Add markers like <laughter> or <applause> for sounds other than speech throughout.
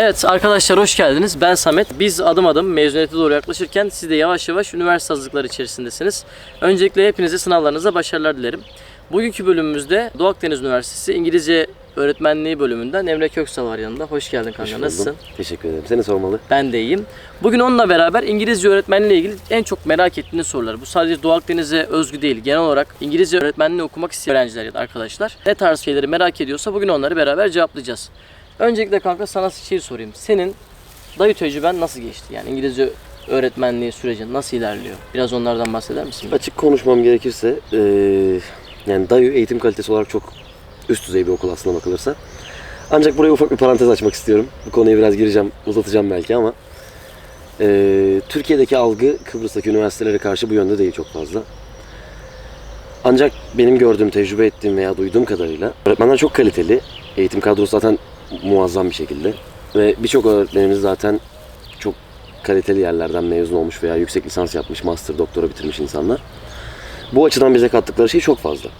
Evet arkadaşlar hoş geldiniz. Ben Samet. Biz adım adım mezuniyete doğru yaklaşırken siz de yavaş yavaş üniversite hazırlıkları içerisindesiniz. Öncelikle hepinize sınavlarınızda başarılar dilerim. Bugünkü bölümümüzde Doğu Akdeniz Üniversitesi İngilizce Öğretmenliği bölümünden Emre Köksal var yanında. Hoş geldin Hoş kanka. buldum. Nasılsın? Teşekkür ederim. Seni sormalı. Ben de iyiyim. Bugün onunla beraber İngilizce öğretmenliği ile ilgili en çok merak ettiğiniz soruları. Bu sadece Doğu Akdeniz'e özgü değil. Genel olarak İngilizce öğretmenliği okumak isteyen öğrenciler ya da arkadaşlar ne tarz şeyleri merak ediyorsa bugün onları beraber cevaplayacağız. Öncelikle kanka sana şey sorayım. Senin dayı tecrüben nasıl geçti? Yani İngilizce öğretmenliği süreci nasıl ilerliyor? Biraz onlardan bahseder misin? Açık konuşmam gerekirse eee, yani DAYÜ eğitim kalitesi olarak çok üst düzey bir okul aslına bakılırsa. Ancak buraya ufak bir parantez açmak istiyorum. Bu konuya biraz gireceğim, uzatacağım belki ama eee, Türkiye'deki algı Kıbrıs'taki üniversitelere karşı bu yönde değil çok fazla. Ancak benim gördüğüm, tecrübe ettiğim veya duyduğum kadarıyla öğretmenler çok kaliteli. Eğitim kadrosu zaten muazzam bir şekilde. Ve birçok öğretmenimiz zaten çok kaliteli yerlerden mezun olmuş veya yüksek lisans yapmış, master, doktora bitirmiş insanlar. Bu açıdan bize kattıkları şey çok fazla.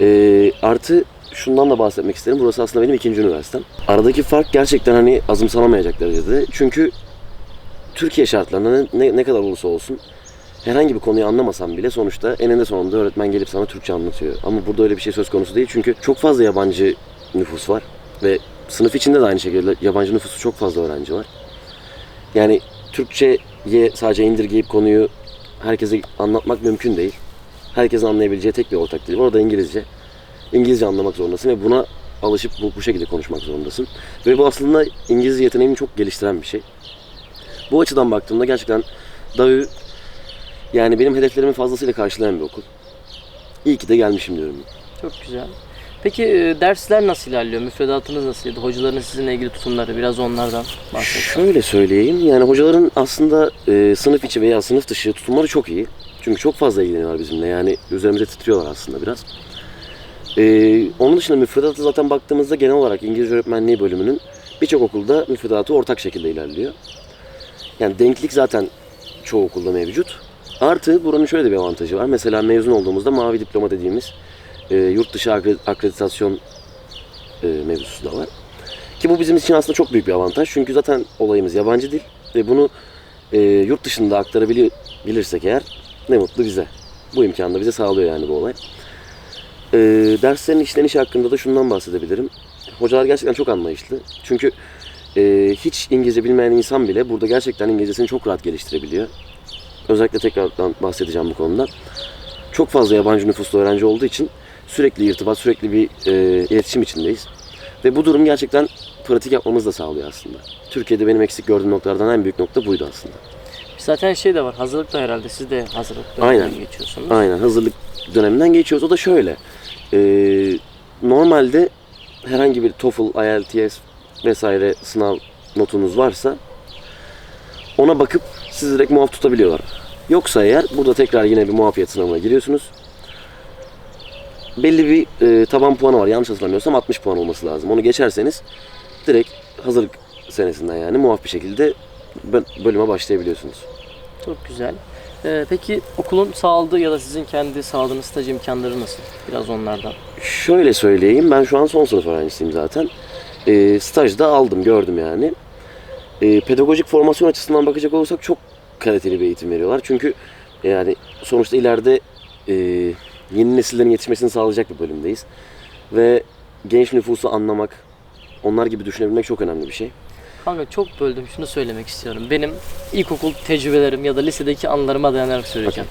Ee, artı şundan da bahsetmek isterim. Burası aslında benim ikinci üniversitem. Aradaki fark gerçekten hani azımsanamayacak derecede. Çünkü Türkiye şartlarında ne, ne kadar olursa olsun herhangi bir konuyu anlamasan bile sonuçta eninde sonunda öğretmen gelip sana Türkçe anlatıyor. Ama burada öyle bir şey söz konusu değil. Çünkü çok fazla yabancı nüfus var. Ve sınıf içinde de aynı şekilde yabancı nüfusu çok fazla öğrenci var. Yani Türkçe'ye sadece indirgeyip konuyu herkese anlatmak mümkün değil. Herkesin anlayabileceği tek bir ortak dil var. O da İngilizce. İngilizce anlamak zorundasın ve buna alışıp bu, bu şekilde konuşmak zorundasın. Ve bu aslında İngilizce yeteneğini çok geliştiren bir şey. Bu açıdan baktığımda gerçekten DAVÜ yani benim hedeflerimi fazlasıyla karşılayan bir okul. İyi ki de gelmişim diyorum. Çok güzel. Peki e, dersler nasıl ilerliyor? Müfredatınız nasıl? Ya da hocaların sizinle ilgili tutumları biraz onlardan bahset. Şöyle söyleyeyim yani hocaların aslında e, sınıf içi veya sınıf dışı tutumları çok iyi. Çünkü çok fazla ilgileniyorlar bizimle yani üzerimize titriyorlar aslında biraz. E, onun dışında müfredatı zaten baktığımızda genel olarak İngilizce öğretmenliği bölümünün birçok okulda müfredatı ortak şekilde ilerliyor. Yani denklik zaten çoğu okulda mevcut. Artı buranın şöyle de bir avantajı var. Mesela mezun olduğumuzda mavi diploma dediğimiz e, yurt dışı akre- akreditasyon e, mevzusu da var. Ki bu bizim için aslında çok büyük bir avantaj. Çünkü zaten olayımız yabancı dil ve bunu e, yurt dışında aktarabilirsek eğer ne mutlu bize. Bu imkanı da bize sağlıyor yani bu olay. E, derslerin işlenişi hakkında da şundan bahsedebilirim. Hocalar gerçekten çok anlayışlı. Çünkü e, hiç İngilizce bilmeyen insan bile burada gerçekten İngilizcesini çok rahat geliştirebiliyor. Özellikle tekrardan bahsedeceğim bu konuda. Çok fazla yabancı nüfuslu öğrenci olduğu için sürekli irtibat, sürekli bir e, iletişim içindeyiz. Ve bu durum gerçekten pratik yapmamızı da sağlıyor aslında. Türkiye'de benim eksik gördüğüm noktalardan en büyük nokta buydu aslında. Zaten şey de var. Hazırlık da herhalde. Siz de hazırlık Aynen. döneminden geçiyorsunuz. Aynen hazırlık döneminden geçiyoruz. O da şöyle. e, normalde herhangi bir TOEFL, IELTS vesaire sınav notunuz varsa ona bakıp sizi direkt muaf tutabiliyorlar. Yoksa eğer burada tekrar yine bir muafiyet sınavına giriyorsunuz. Belli bir e, taban puanı var. Yanlış hatırlamıyorsam 60 puan olması lazım. Onu geçerseniz direkt hazırlık senesinden yani muaf bir şekilde bö- bölüme başlayabiliyorsunuz. Çok güzel. Ee, peki okulun sağladığı ya da sizin kendi sağladığınız staj imkanları nasıl? Biraz onlardan. Şöyle söyleyeyim, ben şu an son sınıf öğrencisiyim zaten. E, stajda aldım, gördüm yani. E, pedagojik formasyon açısından bakacak olursak çok kaliteli bir eğitim veriyorlar. Çünkü yani sonuçta ileride e, yeni nesillerin yetişmesini sağlayacak bir bölümdeyiz. Ve genç nüfusu anlamak, onlar gibi düşünebilmek çok önemli bir şey. Kanka çok böldüm. Şunu söylemek istiyorum. Benim ilkokul tecrübelerim ya da lisedeki anılarıma dayanarak söyleyeceğim.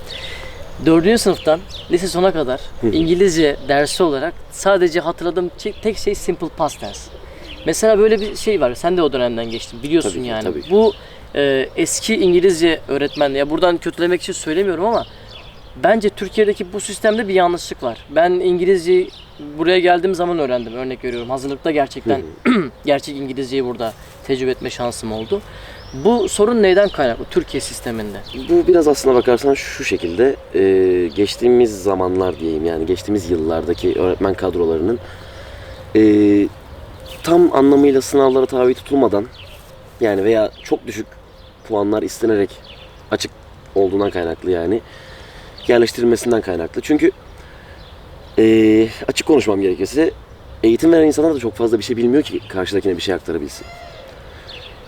Dördüncü sınıftan lise sona kadar İngilizce dersi olarak sadece hatırladığım tek şey simple past tense. Mesela böyle bir şey var. Sen de o dönemden geçtin. Biliyorsun Tabii ki, yani. tabii ki. Bu e, eski İngilizce öğretmenliği. Ya buradan kötülemek için söylemiyorum ama bence Türkiye'deki bu sistemde bir yanlışlık var. Ben İngilizceyi buraya geldiğim zaman öğrendim. Örnek veriyorum. Hazırlıkta gerçekten <clears throat> gerçek İngilizceyi burada tecrübe etme şansım oldu. Bu sorun neyden kaynaklı Türkiye sisteminde? Bu biraz aslına bakarsan şu şekilde e, geçtiğimiz zamanlar diyeyim yani geçtiğimiz yıllardaki öğretmen kadrolarının e, tam anlamıyla sınavlara tabi tutulmadan yani veya çok düşük puanlar istenerek açık olduğundan kaynaklı yani yerleştirilmesinden kaynaklı. Çünkü e, açık konuşmam gerekirse eğitim veren insanlar da çok fazla bir şey bilmiyor ki karşıdakine bir şey aktarabilsin.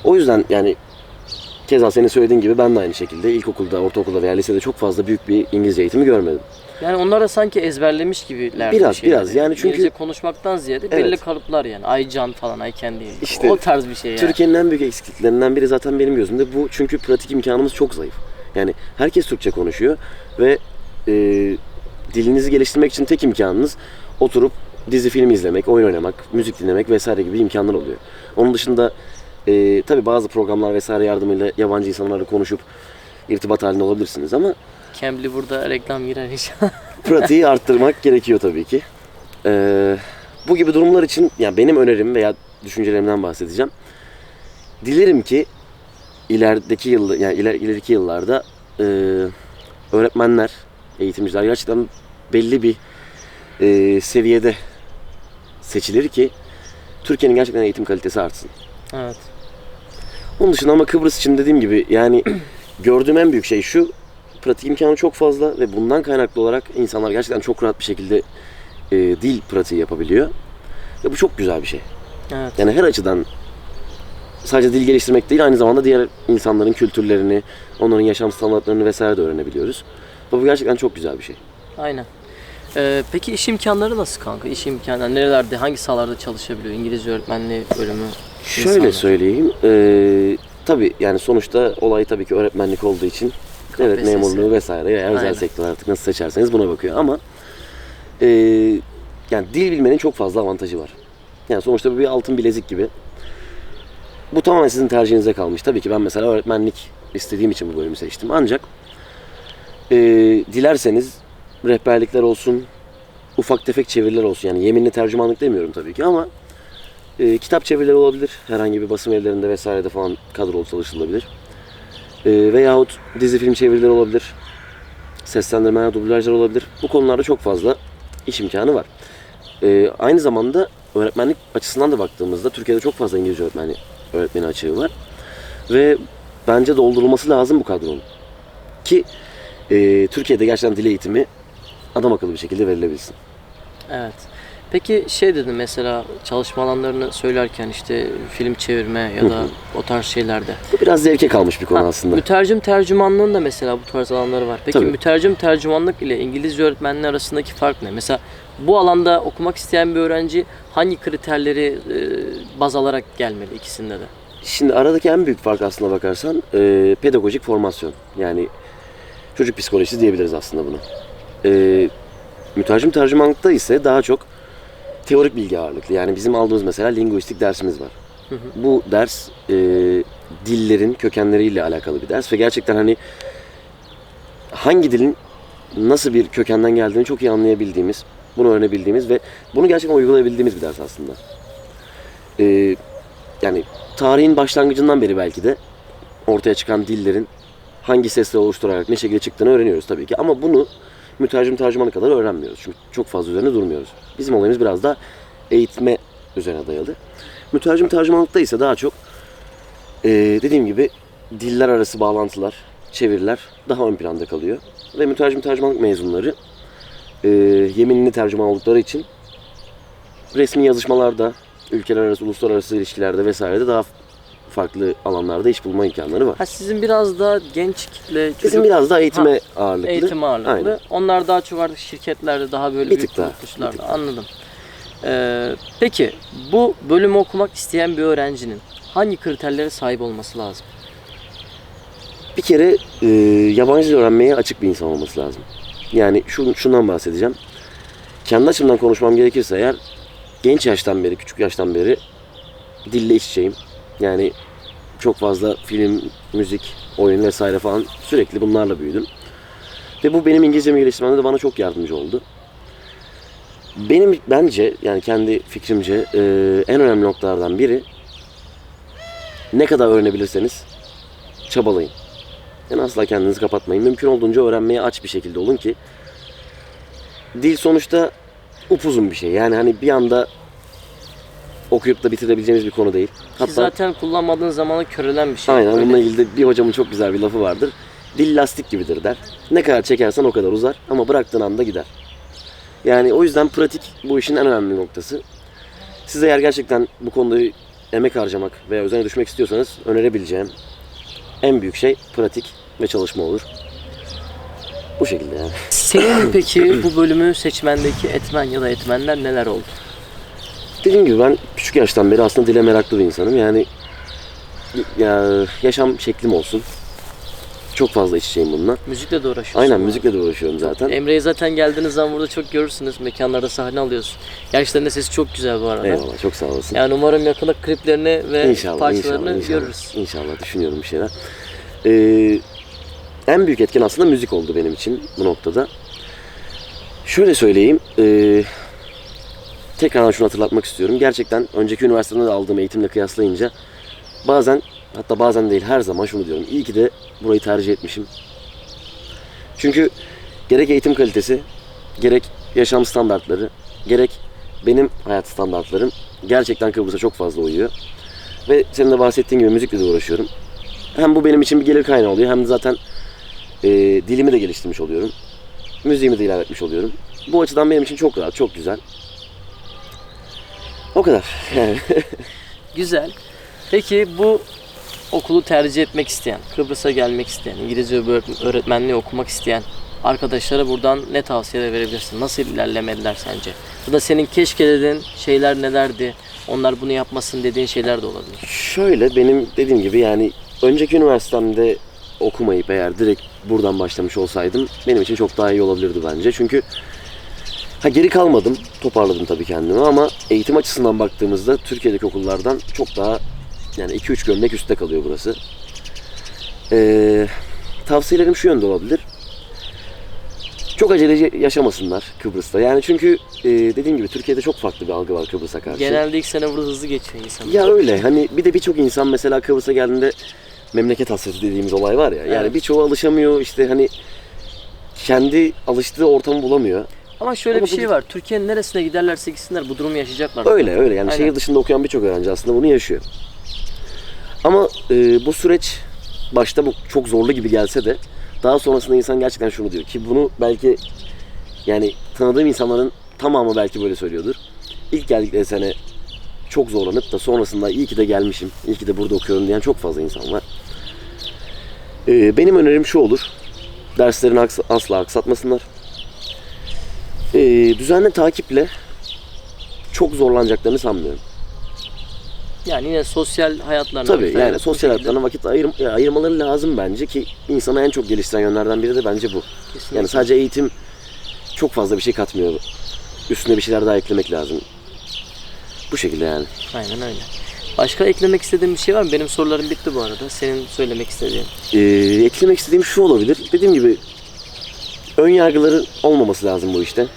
O yüzden yani keza senin söylediğin gibi ben de aynı şekilde ilkokulda, ortaokulda veya lisede çok fazla büyük bir İngilizce eğitimi görmedim. Yani onlar da sanki ezberlemiş gibiler. Biraz, biraz. Yani çünkü- İngilizce konuşmaktan ziyade Evet. belli kalıplar yani. Aycan falan, Ayken değil. İşte o tarz bir şey yani. Türkiye'nin en büyük eksikliklerinden biri zaten benim gözümde bu. Çünkü pratik imkanımız çok zayıf. Yani herkes Türkçe konuşuyor ve e, dilinizi geliştirmek için tek imkanınız oturup dizi film izlemek, oyun oynamak, müzik dinlemek vesaire gibi imkanlar oluyor. Onun dışında e, tabi bazı programlar vesaire yardımıyla yabancı insanlarla konuşup irtibat halinde olabilirsiniz ama Cambly burada reklam girer inşallah. <laughs> pratiği arttırmak gerekiyor tabii ki. Ee, bu gibi durumlar için yani benim önerim veya düşüncelerimden bahsedeceğim. Dilerim ki ilerideki yıl yani iler, ileriki yıllarda e, öğretmenler, eğitimciler gerçekten belli bir e, seviyede seçilir ki Türkiye'nin gerçekten eğitim kalitesi artsın. evet. Onun dışında ama Kıbrıs için dediğim gibi yani <clears throat> gördüğüm en büyük şey şu. Pratik imkanı çok fazla ve bundan kaynaklı olarak insanlar gerçekten çok rahat bir şekilde e, dil pratiği yapabiliyor. Ve bu çok güzel bir şey. Evet. Yani her açıdan sadece dil geliştirmek değil aynı zamanda diğer insanların kültürlerini, onların yaşam standartlarını vesaire de öğrenebiliyoruz. Bu gerçekten çok güzel bir şey. Aynen. Ee, peki iş imkanları nasıl kanka? İş imkanları nerelerde, hangi sahalarda çalışabiliyor? İngilizce öğretmenliği bölümü. Şöyle insanlar. söyleyeyim. E, tabii yani sonuçta olay tabii ki öğretmenlik olduğu için evet KPSS. memurluğu vesaire ya özel sektör artık nasıl seçerseniz buna bakıyor ama e, yani dil bilmenin çok fazla avantajı var. Yani sonuçta bu bir altın bilezik gibi. Bu tamamen sizin tercihinize kalmış. Tabii ki ben mesela öğretmenlik istediğim için bu bölümü seçtim. Ancak e, dilerseniz rehberlikler olsun, ufak tefek çeviriler olsun. Yani yeminli tercümanlık demiyorum tabii ki ama e, kitap çevirileri olabilir. Herhangi bir basım evlerinde vesairede falan kadrolu çalışılabilir. E, veyahut dizi film çevirileri olabilir. Seslendirmeler, dublajlar olabilir. Bu konularda çok fazla iş imkanı var. E, aynı zamanda öğretmenlik açısından da baktığımızda Türkiye'de çok fazla İngilizce öğretmeni, öğretmeni açığı var. Ve bence doldurulması lazım bu kadronun. Ki e, Türkiye'de gerçekten dil eğitimi adam akıllı bir şekilde verilebilsin. Evet. Peki şey dedin mesela çalışma alanlarını söylerken işte film çevirme ya da o tarz şeylerde. Bu biraz zevke kalmış bir konu Ha, aslında. Mütercim tercümanlığın da mesela bu tarz alanları var. Peki Tabii. mütercim tercümanlık ile İngilizce öğretmenliği arasındaki fark ne? Mesela bu alanda okumak isteyen bir öğrenci hangi kriterleri e, baz alarak gelmeli ikisinde de? Şimdi aradaki en büyük fark aslına bakarsan e, pedagojik formasyon. Yani çocuk psikolojisi diyebiliriz aslında buna. E, mütercim tercümanlıkta ise daha çok teorik bilgi ağırlıklı. Yani bizim aldığımız mesela linguistik dersimiz var. Hı hı. Bu ders e, dillerin kökenleriyle alakalı bir ders ve gerçekten hani hangi dilin nasıl bir kökenden geldiğini çok iyi anlayabildiğimiz, bunu öğrenebildiğimiz ve bunu gerçekten uygulayabildiğimiz bir ders aslında. E, yani tarihin başlangıcından beri belki de ortaya çıkan dillerin hangi sesle oluşturarak ne şekilde çıktığını öğreniyoruz tabii ki. Ama bunu mütercim tercümanı kadar öğrenmiyoruz. Çünkü çok fazla üzerine durmuyoruz. Bizim olayımız biraz da eğitme üzerine dayalı. Mütercim tercümanlıkta ise daha çok eee, dediğim gibi diller arası bağlantılar, çeviriler daha ön planda kalıyor. Ve mütercim tercümanlık mezunları eee yeminli tercüman oldukları için resmi yazışmalarda, ülkeler arası, uluslararası ilişkilerde vesairede daha farklı alanlarda iş bulma imkanları var. Ha sizin biraz daha genç kitle çocuk Bizim biraz daha eğitime ağırlıklı. eğitim ağırlıklı. Aynen. Onlar daha çok artık şirketlerde daha böyle Bir büyük kuruluşlarda. Anladım. Ee, peki bu bölümü okumak isteyen bir öğrencinin hangi kriterlere sahip olması lazım? Bir kere e, yabancı dil öğrenmeye açık bir insan olması lazım. Yani şun, şundan bahsedeceğim. Kendi açımdan konuşmam gerekirse eğer genç yaştan beri, küçük yaştan beri dille iç içeyim. Yani çok fazla film, müzik, oyun vesaire falan sürekli bunlarla büyüdüm. Ve bu benim İngilizcemi geliştirmemde de bana çok yardımcı oldu. Benim bence yani kendi fikrimce e, en önemli noktalardan biri ne kadar öğrenebilirseniz çabalayın. Yani asla kendinizi kapatmayın. Mümkün olduğunca öğrenmeye aç bir şekilde olun ki dil sonuçta upuzun bir şey. Yani hani bir anda okuyup da bitirebileceğimiz bir konu değil. Ki Hatta zaten kullanmadığın zamanı körelen bir şey. aynen Öyle. bununla ilgili de bir hocamın çok güzel bir lafı vardır. Dil lastik gibidir der. Ne kadar çekersen o kadar uzar ama bıraktığın anda gider. Yani o yüzden pratik bu işin en önemli noktası. Siz eğer gerçekten bu konuda emek harcamak veya üzerine düşmek istiyorsanız önerebileceğim en büyük şey pratik ve çalışma olur. Bu şekilde yani. Senin <laughs> peki bu bölümü seçmendeki etmen ya da etmenler neler oldu? Dediğim gibi ben küçük yaştan beri aslında dile meraklı bir insanım. Yani ya, yaşam şeklim olsun. Çok fazla iç içeyim bununla. Müzikle de uğraşıyorsun. Aynen müzikle de uğraşıyorum zaten. Emre'yi zaten geldiğiniz zaman burada çok görürsünüz. Mekanlarda sahne alıyorsun. Gerçekten de sesi çok güzel bu arada. Eyvallah çok sağ olasın. Yani umarım yakında kliplerini ve İnşallah, parçalarını inşallah, inşallah. görürüz. İnşallah düşünüyorum bir şeyler. Ee, en büyük etken aslında müzik oldu benim için bu noktada. Şöyle söyleyeyim. ee, tekrardan şunu hatırlatmak istiyorum. Gerçekten önceki üniversitede de aldığım eğitimle kıyaslayınca bazen hatta bazen değil her zaman şunu diyorum. İyi ki de burayı tercih etmişim. Çünkü gerek eğitim kalitesi, gerek yaşam standartları, gerek benim hayat standartlarım gerçekten Kıbrıs'a çok fazla uyuyor. Ve senin de bahsettiğin gibi müzikle de uğraşıyorum. Hem bu benim için bir gelir kaynağı oluyor hem de zaten e, dilimi de geliştirmiş oluyorum. Müziğimi de ilerletmiş oluyorum. Bu açıdan benim için çok rahat, çok güzel. O kadar. Yani <laughs> Güzel. Peki bu okulu tercih etmek isteyen, Kıbrıs'a gelmek isteyen, İngilizce öğret- öğretmenliği okumak isteyen arkadaşlara buradan ne tavsiye verebilirsin? Nasıl ilerlemeliler sence? Ya da senin keşke dediğin şeyler nelerdi? Onlar bunu yapmasın dediğin şeyler de olabilir. şöyle benim dediğim gibi yani önceki üniversitemde okumayıp eğer direkt buradan başlamış olsaydım benim için çok daha iyi olabilirdi bence. Çünkü ha geri kalmadım, toparladım tabii kendimi ama eğitim açısından baktığımızda Türkiye'deki okullardan çok daha yani 2-3 gömlek üstte kalıyor burası. Ee, tavsiyelerim şu yönde olabilir. Çok aceleci yaşamasınlar Kıbrıs'ta. Yani çünkü e, dediğim gibi Türkiye'de çok farklı bir algı var Kıbrıs'a karşı. Genelde ilk sene burada hızlı geçiyor insanlar. Ya öyle hani bir de birçok insan mesela Kıbrıs'a geldiğinde memleket hasreti dediğimiz olay var ya. Yani Evet. birçoğu alışamıyor işte hani kendi alıştığı ortamı bulamıyor. Ama şöyle Ama bir bu- şey var. Türkiye'nin neresine giderlerse gitsinler bu durumu yaşayacaklar. Öyle öyle yani Aynen. şehir dışında okuyan birçok öğrenci aslında bunu yaşıyor. Ama e, bu süreç başta bu çok zorlu gibi gelse de daha sonrasında insan gerçekten şunu diyor ki bunu belki yani tanıdığım insanların tamamı belki böyle söylüyordur. İlk geldikleri sene çok zorlanıp da sonrasında iyi ki de gelmişim, iyi ki de burada okuyorum diyen çok fazla insan var. E, benim önerim şu olur. Derslerini aks- asla aksatmasınlar. E, düzenli takiple çok zorlanacaklarını sanmıyorum. Yani yine sosyal hayatlarına Tabii yani sosyal hayatlarına vakit ayır, ayırmaları lazım bence ki insanı en çok geliştiren yönlerden biri de bence bu. Kesinlikle. Yani sadece eğitim çok fazla bir şey katmıyor. Üstüne bir şeyler daha eklemek lazım. Bu şekilde yani. Aynen öyle. Başka eklemek istediğin bir şey var mı? Benim sorularım bitti bu arada. Senin söylemek istediğin. Ee, eklemek istediğim şu olabilir. Dediğim gibi ön yargıların olmaması lazım bu işte.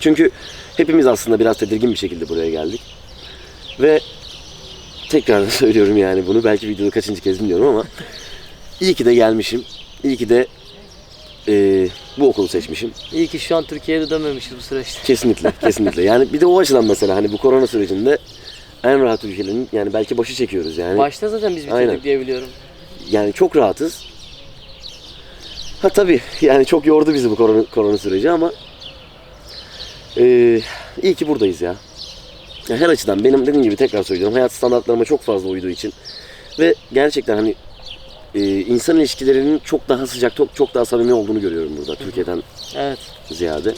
Çünkü hepimiz aslında biraz tedirgin bir şekilde buraya geldik. Ve tekrar da <laughs> söylüyorum yani bunu. Belki videoda kaçıncı kez bilmiyorum ama iyi ki de gelmişim. İyi ki de ee, bu okulu seçmişim. İyi ki şu an Türkiye'ye dönmemişiz bu süreçte. Kesinlikle, <laughs> kesinlikle. Yani bir de o açıdan mesela hani bu korona sürecinde en rahat ülkelerin yani belki başı çekiyoruz yani. Başta zaten biz bitirdik Aynen. diye biliyorum. Yani çok rahatız. Ha tabii yani çok yordu bizi bu korona, korona süreci ama eee iyi ki buradayız ya. Ya Her açıdan benim dediğim gibi tekrar söylüyorum hayat standartlarıma çok fazla uyduğu için ve gerçekten hani eee, insan ilişkilerinin çok daha sıcak, çok, çok daha samimi olduğunu görüyorum burada Türkiye'den Evet. ziyade.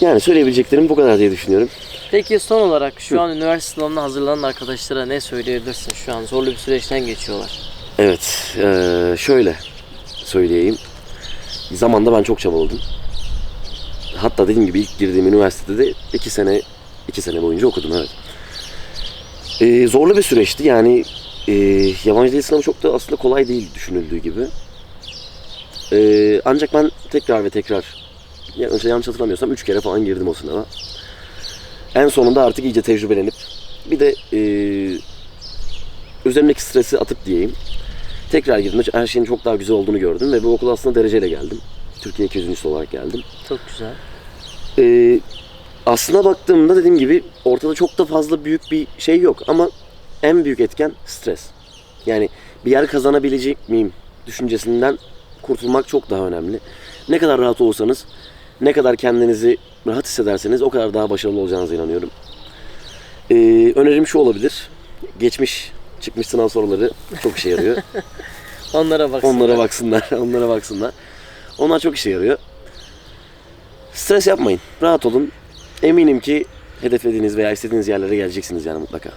Yani söyleyebileceklerim bu kadar diye düşünüyorum. Peki son olarak şu an üniversite sınavına hazırlanan arkadaşlara ne söyleyebilirsin? Şu an zorlu bir süreçten geçiyorlar. Evet, eee, şöyle söyleyeyim. Zamanda ben çok çabaladım. Hatta dediğim gibi ilk girdiğim üniversitede de iki sene iki sene boyunca okudum evet. Eee, zorlu bir süreçti yani eee yabancı dil sınavı çok da aslında kolay değil düşünüldüğü gibi. Eee, ancak ben tekrar ve tekrar yanlış, yanlış hatırlamıyorsam üç kere falan girdim o sınava. En sonunda artık iyice tecrübelenip bir de eee üzerimdeki stresi atıp diyeyim tekrar girdim. Her şeyin çok daha güzel olduğunu gördüm ve bu okula aslında dereceyle geldim. Türkiye 200. olarak geldim. Çok güzel. Ee, aslına baktığımda dediğim gibi ortada çok da fazla büyük bir şey yok ama en büyük etken stres. Yani bir yer kazanabilecek miyim düşüncesinden kurtulmak çok daha önemli. Ne kadar rahat olursanız, ne kadar kendinizi rahat hissederseniz o kadar daha başarılı olacağınıza inanıyorum. Ee, önerim şu olabilir. Geçmiş çıkmış sınav soruları çok işe yarıyor. Onlara <laughs> baksın. Onlara baksınlar, <laughs> onlara baksınlar. Onlar çok işe yarıyor. Stres yapmayın, rahat olun. Eminim ki hedeflediğiniz veya istediğiniz yerlere geleceksiniz yani mutlaka.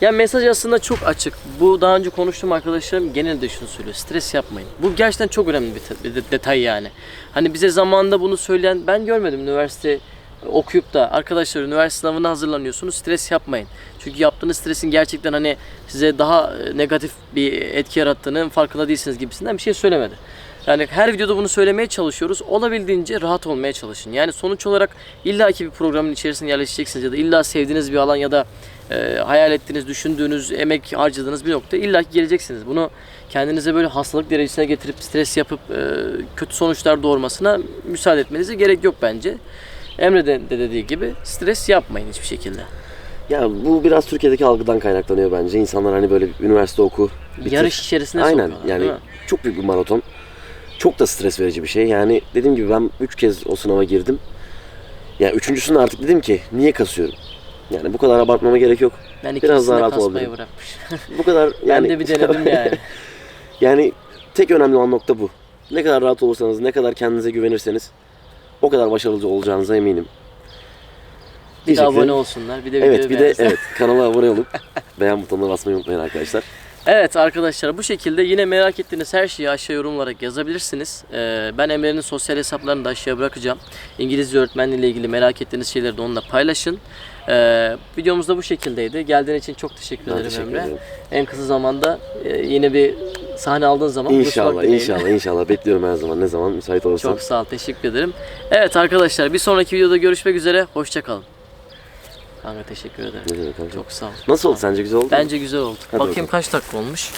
Ya mesaj aslında çok açık. Bu daha önce konuştuğum arkadaşlarım genelde şunu söylüyor. Stres yapmayın. Bu gerçekten çok önemli bir, bir de- detay yani. Hani bize zamanında bunu söyleyen ben görmedim üniversite okuyup da arkadaşlar üniversite sınavına hazırlanıyorsunuz stres yapmayın. Çünkü yaptığınız stresin gerçekten hani size daha e, negatif bir etki yarattığının farkında değilsiniz gibisinden bir şey söylemedi. Yani her videoda bunu söylemeye çalışıyoruz. Olabildiğince rahat olmaya çalışın. Yani sonuç olarak illaki bir programın içerisine yerleşeceksiniz ya da illa sevdiğiniz bir alan ya da e, hayal ettiğiniz, düşündüğünüz, emek harcadığınız bir nokta illaki geleceksiniz. Bunu kendinize böyle hastalık derecesine getirip stres yapıp e, kötü sonuçlar doğurmasına müsaade etmenize gerek yok bence. Emre de, de dediği gibi stres yapmayın hiçbir şekilde. Ya bu biraz Türkiye'deki algıdan kaynaklanıyor bence. İnsanlar hani böyle üniversite oku, bitir. Yarış içerisine Aynen sokuyorlar, yani çok büyük bir maraton. Çok da stres verici bir şey. Yani dediğim gibi ben 3 kez o sınava girdim. Yani üçüncüsünde artık dedim ki niye kasıyorum? Yani bu kadar abartmama gerek yok. Ben Biraz daha rahat olabilirim. bırakmış. Bu kadar <laughs> yani ben de bir denedim yani. <laughs> yani tek önemli olan nokta bu. Ne kadar rahat olursanız, ne kadar kendinize güvenirseniz o kadar başarılı olacağınıza eminim. Bir de abone olsunlar. Bir de Evet bir de evet kanala abone olup <laughs> beğen butonuna basmayı unutmayın arkadaşlar. Evet arkadaşlar bu şekilde yine merak ettiğiniz her şeyi aşağı yorum olarak yazabilirsiniz. Ee, ben Emre'nin sosyal hesaplarını da aşağıya bırakacağım. İngilizce öğretmenliği ile ilgili merak ettiğiniz şeyleri de onunla paylaşın. Ee, videomuz da bu şekildeydi. Geldiğin için çok teşekkür Ben ederim teşekkür Emre. ederim. En kısa zamanda e, yine bir sahne aldığın zaman İnşallah, inşallah, inşallah. Bekliyorum her zaman. Ne zaman müsait olursan. Çok sağ ol, teşekkür ederim. Evet arkadaşlar bir sonraki videoda görüşmek üzere. Hoşçakalın. Kanka teşekkür ederim. Ne demek kanka? Çok sağ ol. Nasıl oldu sence güzel oldu mu? Bence güzel oldu. Hadi Bakayım bakalım. kaç dakika olmuş.